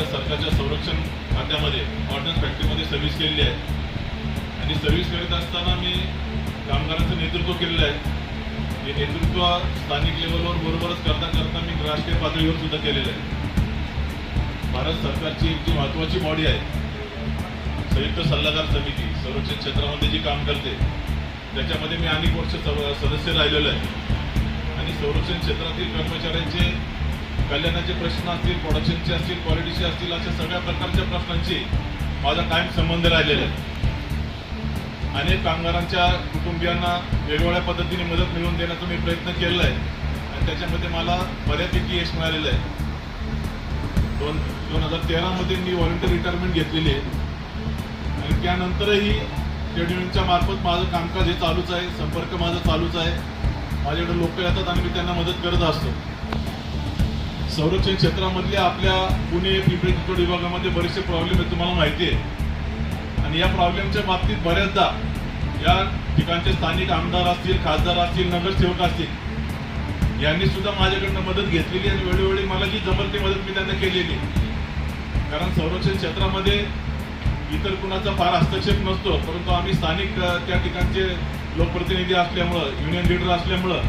भारत सरकारच्या संरक्षण खात्यामध्ये ऑर्डन्स फॅक्टरीमध्ये सर्व्हिस केलेली आहे. आणि सर्व्हिस करत असताना मी कामगारांचं नेतृत्व केलेलं आहे. हे नेतृत्व स्थानिक लेवलवर बरोबरच करता करता मी राष्ट्रीय पातळीवर सुद्धा केलेलं आहे. भारत सरकारची एक जी महत्वाची बॉडी आहे संयुक्त सल्लागार समिती संरक्षण क्षेत्रामध्ये जी काम करते त्याच्यामध्ये मी अनेक वर्ष सदस्य राहिलेलो आहे. आणि संरक्षण क्षेत्रातील कर्मचाऱ्यांचे कल्याणाचे प्रश्न असतील प्रोडक्शनचे असतील क्वालिटीचे असतील अशा सगळ्या प्रकारच्या प्रश्नांची माझा कायम संबंध राहिलेला आहे. अनेक कामगारांच्या कुटुंबियांना वेगवेगळ्या पद्धतीने मदत मिळवून देण्याचा मी प्रयत्न केलेला आहे. आणि त्याच्यामध्ये मला बऱ्यापैकी यश मिळालेलं आहे. दोन दोन हजार तेरामध्ये मी व्हॉलेंटियर रिटायरमेंट घेतलेली आहे. आणि त्यानंतरही ट्रेड युनियनच्या मार्फत माझं कामकाज हे चालूच आहे संपर्क माझा चालूच आहे. माझ्याकडे लोक येतात आणि मी त्यांना मदत करत असतो. संरक्षण क्षेत्रामधल्या आपल्या पुणे पिंपरी चिंचवड विभागामध्ये बरेचसे प्रॉब्लेम आहेत तुम्हाला माहिती आहे. आणि या प्रॉब्लेमच्या बाबतीत बऱ्याचदा या ठिकाणचे स्थानिक आमदार असतील खासदार असतील नगरसेवक असतील यांनी सुद्धा माझ्याकडनं मदत घेतलेली आणि वेळोवेळी मला जी जमल ती मदत मी त्यांना केलेली कारण संरक्षण क्षेत्रामध्ये इतर कुणाचा फार हस्तक्षेप नसतो परंतु आम्ही स्थानिक त्या ठिकाणचे लोकप्रतिनिधी असल्यामुळं युनियन लीडर असल्यामुळं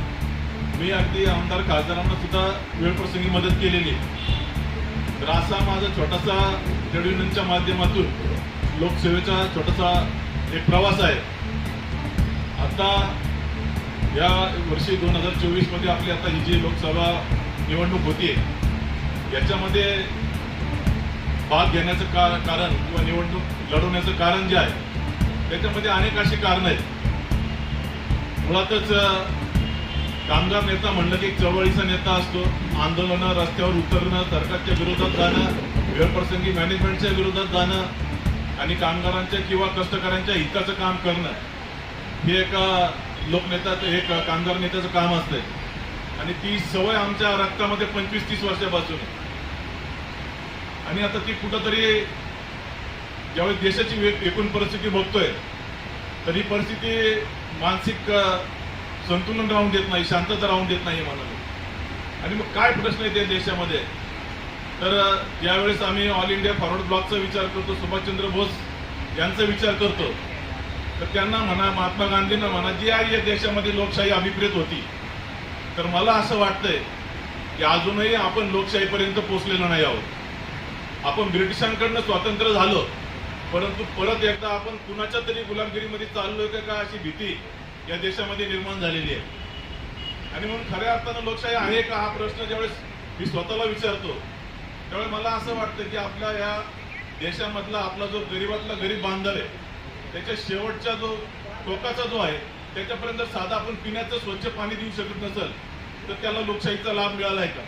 मी अगदी आमदार खासदारांना सुद्धा वेळप्रसंगी मदत केलेली. तर असा माझा छोटासा ट्रेड युनियनच्या माध्यमातून लोकसेवेचा छोटासा एक प्रवास आहे. आता या वर्षी दोन हजार चोवीसमध्ये आपली आता ही जी लोकसभा निवडणूक होतीये याच्यामध्ये भाग घेण्याचं का कारण किंवा निवडणूक लढवण्याचं कारण जे आहे त्याच्यामध्ये अनेक अशी कारणं आहेत. मुळातच कामगार नेता म्हणलं की एक चळवळीचा नेता असतो आंदोलनं रस्त्यावर उतरणं सरकारच्या विरोधात जाणं वेळप्रसंगी मॅनेजमेंटच्या विरोधात जाणं आणि कामगारांच्या किंवा कष्टकऱ्यांच्या हिताचं काम करणं हे एका लोकनेत्याचं एक कामगार नेत्याचं काम असतंय. आणि ती सवय आमच्या रक्तामध्ये पंचवीस तीस वर्षापासून आहे. आणि आता ती कुठंतरी ज्यावेळी देशाची एकूण परिस्थिती बघतोय तर ही परिस्थिती मानसिक संतुलन राहून देत नाही शांतता राहून देत नाही मला आणि मग काय प्रश्न आहे त्या देशामध्ये? तर यावेळेस आम्ही ऑल इंडिया फॉरवर्ड ब्लॉकचा विचार करतो सुभाषचंद्र बोस यांचा विचार करतो तर त्यांना म्हणा महात्मा गांधींना म्हणा जी आहे या देशामध्ये लोकशाही अभिप्रेत होती तर मला असं वाटतंय की अजूनही आपण लोकशाहीपर्यंत पोचलेलो नाही आहोत. आपण ब्रिटिशांकडनं स्वातंत्र्य झालो परंतु परत एकदा आपण कुणाच्या तरी गुलामगिरीमध्ये चाललोय का अशी भीती? या देशामध्ये निर्माण झालेली आहे. आणि म्हणून खऱ्या अर्थानं लोकशाही आहे का हा प्रश्न ज्यावेळेस मी स्वतःला विचारतो त्यावेळेस मला असं वाटतं की आपल्या या देशामधला आपला जो गरीबातला गरीब बांधव आहे त्याच्या शेवटच्या जो टोकाचा जो आहे त्याच्यापर्यंत साधा आपण पिण्याचं स्वच्छ पाणी देऊ शकत नसेल तर त्याला लोकशाहीचा लाभ मिळाला आहे का?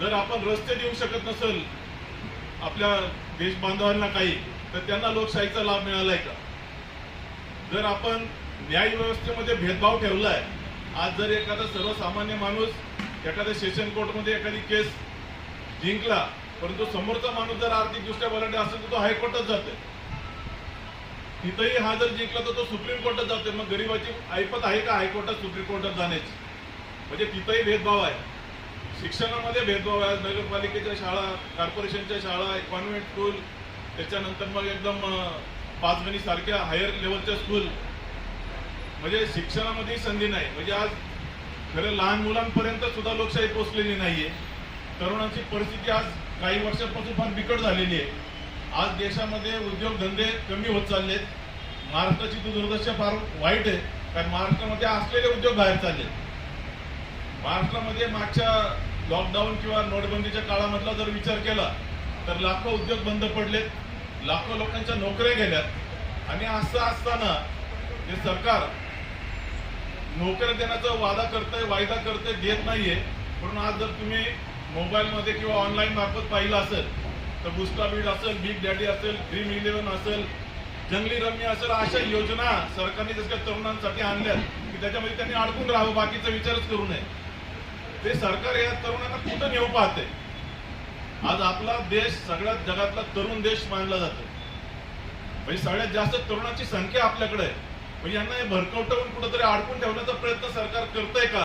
जर आपण रस्ते देऊ शकत नसेल आपल्या देश बांधवांना काही तर त्यांना लोकशाहीचा लाभ मिळालाय का? जर आपण न्याय व्यवस्थेमध्ये भेदभाव आहे आज जर एखादा सर्वसामान्य माणूस एखाद्या सेशन कोर्टमध्ये एखादी केस जिंकला परंतु समोरचा माणूस जर आर्थिकदृष्ट्या बलाटे असेल तर तो हायकोर्टात जाते तिथंही हा जर जिंकला तर तो सुप्रीम कोर्टात जाते मग गरीबाची ऐपत आहे का हायकोर्टात सुप्रीम कोर्टात जाण्याची? म्हणजे तिथंही भेदभाव आहे. शिक्षणामध्ये भेदभाव आहे. नगरपालिकेच्या शाळा कॉर्पोरेशनच्या शाळा कॉन्व्हेंट स्कूल त्याच्यानंतर मग एकदम अं, पाचगणी सारख्या हायर लेवलच्या स्कूल म्हणजे शिक्षणामध्ये संधी नाही. म्हणजे आज खरं लहान मुलांपर्यंत सुद्धा लोकशाही पोचलेली नाहीये. तरुणांची परिस्थिती आज काही वर्षांपासून फार बिकट झालेली आहे. आज देशामध्ये उद्योगधंदे कमी होत चाललेत. महाराष्ट्राची तर दुर्दशा फार वाईट आहे. कारण महाराष्ट्रामध्ये असलेले उद्योग बाहेर चालले महाराष्ट्रामध्ये मागच्या लॉकडाऊन किंवा नोटबंदीच्या काळामधला जर विचार केला तर लाखो उद्योग बंद पडलेत. लाखो लोकांच्या नोकऱ्या गेल्यात. आणि असं असताना हे सरकार नोकऱ्या देण्याचा वादा करतंय वायदा करतंय देत नाहीये. म्हणून आज जर तुम्ही मोबाईलमध्ये किंवा ऑनलाईन मार्फत पाहिलं असेल तर बुस्टा बीड असेल बिग डॅडी असेल ड्रीम इलेव्हन असेल जंगली रम्य असेल अशा योजना सरकारने जसं तरुणांसाठी आणल्यात की त्याच्यामध्ये त्यांनी अडकून राहावं बाकीचा विचारच करू नये. ते सरकार या तरुणांना कुठं नेऊ पाहते? आज आपला देश सगळ्यात जगातला तरुण देश मानला जातो. म्हणजे सगळ्यात जास्त तरुणांची संख्या आपल्याकडे आहे. म्हणजे यांना हे भरकवटवून कुठेतरी अडकून ठेवण्याचा प्रयत्न सरकार करतंय का?